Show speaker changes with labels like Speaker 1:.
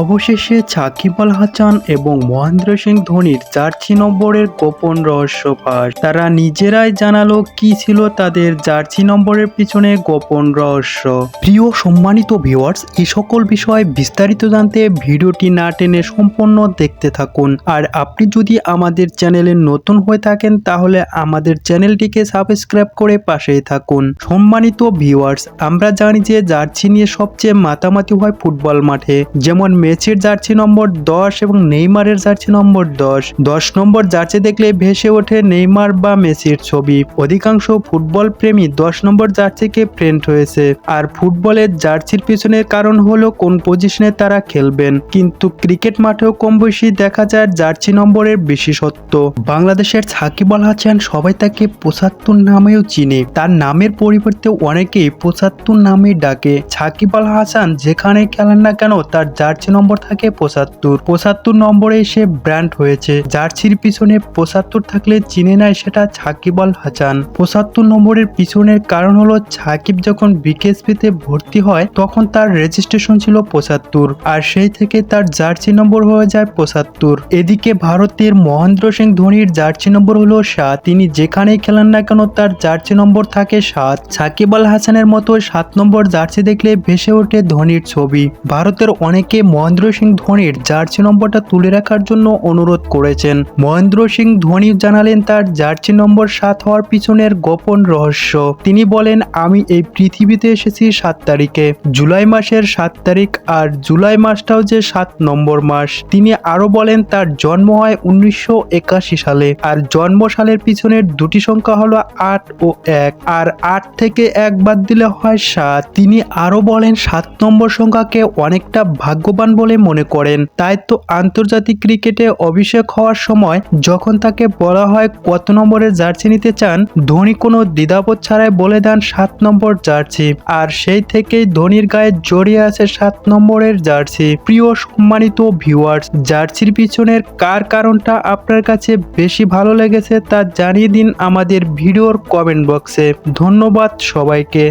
Speaker 1: অবশেষে সাকিব আল হাসান এবং মহেন্দ্র সিং ধোনির জার্সি নম্বরের গোপন রহস্য ফাঁস। তারা নিজেরাই জানালো কি ছিল তাদের জার্সি নম্বরের পিছনে গোপন রহস্য। প্রিয় সম্মানিত ভিউয়ার্স এই সকল বিষয়ে বিস্তারিত জানতে ভিডিওটি না টেনে সম্পূর্ণ দেখতে থাকুন। আর আপনি যদি আমাদের চ্যানেলে নতুন হয়ে থাকেন, তাহলে আমাদের চ্যানেলটিকে সাবস্ক্রাইব করে পাশেই থাকুন। সম্মানিত ভিউয়ার্স আমরা জানি যে জার্সি নিয়ে সবচেয়ে মাতামাতি হয় ফুটবল মাঠে, যেমন মেসির জার্সি নম্বর দশ এবং নেইমারের জার্সি নম্বর দশ। দশ নম্বর জার্সি দেখলে ভেসে ওঠে নেইমার বা মেসির ছবি। অধিকাংশ ফুটবল প্রেমী দশ নম্বর জার্সিকে ফ্রেন্ড হয়েছে আর ফুটবলের জার্সির পিছনের কারণ হলো কোন পজিশনে তারা খেলবেন। কিন্তু ক্রিকেট মাঠেও কম বেশি দেখা যায় জার্সি নম্বরের বিশেষত্ব। বাংলাদেশের সাকিব আল হাসান সবাই তাকে পঁচাত্তর নামেও চিনে। তার নামের পরিবর্তে অনেকেই পঁচাত্তর নামে ডাকে। সাকিব আল হাসান যেখানে খেলেন না কেন তার জার্সি নম্বর থাকে পঁচাত্তর। পঁচাত্তর নম্বরে সে ব্র্যান্ড হয়েছে জার্সির পিছনে পঁচাত্তর থাকলে চিনে নেয় সেটা সাকিব আল হাসান। পঁচাত্তর নম্বরের পিছনের কারণ হলো সাকিব যখন বিকেএসপিতে ভর্তি হয়, তখন তার রেজিস্ট্রেশন ছিল পঁচাত্তর, আর সেই থেকে তার জার্সি নম্বর হয়ে যায় পঁচাত্তর। এদিকে ভারতের মহেন্দ্র সিং ধোনির জার্সি নম্বর হলো সাত, তিনি যেখানেই খেলেন না কেন তার জার্সি নম্বর থাকে সাত। সাকিব আল হাসানের মতো সাত নম্বর জার্সি দেখলে ভেসে ওঠে ধোনির ছবি। ভারতের অনেকে মহেন্দ্র সিং ধোনির জার্সি নম্বরটা তুলে রাখার জন্য অনুরোধ করেছেন। মহেন্দ্র সিং ধোনি জানালেন তার জার্সি নম্বর সাত হওয়ার পিছনের গোপন রহস্য। তিনি বলেন, আমি এই পৃথিবীতে এসেছি সাত তারিখে। জুলাই মাসের সাত তারিখ আর জুলাই মাসটাও যে সাত নম্বর মাস। তিনি আরও বলেন, তার জন্ম হয় উনিশশো একাশি সালে আর জন্ম সালের পিছনের দুটি সংখ্যা হলো আট ও এক। আর আট থেকে এক বাদ দিলে হয় সাত। তিনি আরও বলেন, সাত নম্বর সংখ্যাকে অনেকটা ভাগ্যবান বলে মনে করেন। তাই তো আন্তর্জাতিক ক্রিকেটে অভিষেক হওয়ার সময় যখন তাকে বলা হয় কত নম্বরের জার্সি নিতে চান, ধোনি কোনো দ্বিধাবোধ ছাড়াই বলে দেন সাত নম্বর জার্সি। আর সেই থেকেই ধোনির গায়ে জড়িয়ে আছে সাত নম্বরের জার্সি। প্রিয় সম্মানিত ভিউয়ার্স জার্সির পিছনের কার কারণটা আপনার কাছে বেশি ভালো লেগেছে তা জানিয়ে দিন আমাদের ভিডিওর কমেন্ট বক্সে ধন্যবাদ সবাইকে।